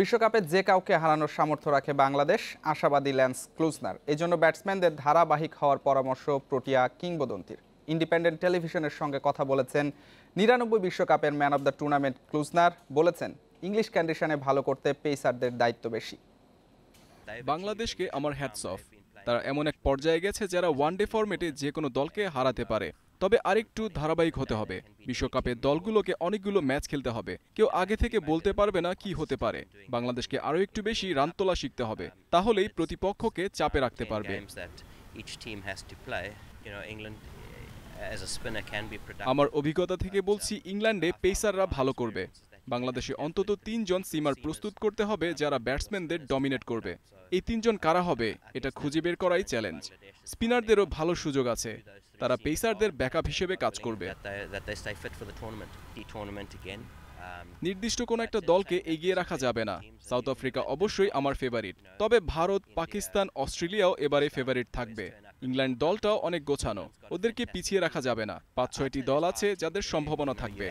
বিশ্বকাপে যে কাউকে হারানোর সামর্থ্য রাখে বাংলাদেশ, আশাবাদী ল্যান্স ক্লুজনার। জন্য ব্যাটসম্যানদের ধারাবাহিক হওয়ার পরামর্শ প্রোটিয়া কিংবদন্তির। ইন্ডিপেন্ডেন্ট টেলিভিশনের সঙ্গে কথা বলেছেন নিরানব্বই বিশ্বকাপের man of the tournament Klusener, বলেছেন ইংলিশ কন্ডিশনে ভালো করতে পেসারদের দায়িত্ব বেশি। বাংলাদেশকে আমার হ্যাটস অফ তারা এমন এক পর্যায়ে গেছে যারা ওয়ানডে ফরম্যাটে যে কোনো দলকে হারাতে পারে। তবে আরেকটু ধারাবাহিক হতে হবে। বিশ্বকাপে দলগুলোকে অনেকগুলো ম্যাচ খেলতে হবে। কেউ আগে থেকে বলতে পারবে না কি হতে পারে। বাংলাদেশকে আরও একটু বেশি রান তোলা শিখতে হবে। তাহলেই প্রতিপক্ষকে চাপে রাখতে পারবে। productive. আমার অভিজ্ঞতা থেকে বলছি ইংল্যান্ডে পেসাররা ভালো করবে। বাংলাদেশে অন্তত তিনজন সিমার প্রস্তুত করতে হবে যারা ব্যাটসম্যানদের ডমিনেট করবে। এই তিনজন কারা হবে, এটা খুঁজে বের করাই চ্যালেঞ্জ স্পিনারদেরও ভালো সুযোগ আছে। তারা পেসারদের ব্যাকআপ হিসেবে কাজ করবে। নির্দিষ্ট কোনো একটা দলকে এগিয়ে রাখা যাবে না। সাউথ আফ্রিকা অবশ্যই আমার ফেভারিট তবে ভারত, পাকিস্তান, অস্ট্রেলিয়াও এবারে ফেভারিট থাকবে। ইংল্যান্ড দলটাও অনেক গোছানো। ওদেরকে পিছিয়ে রাখা যাবে না। পাঁচ ছয়টি দল আছে যাদের সম্ভাবনা থাকবে।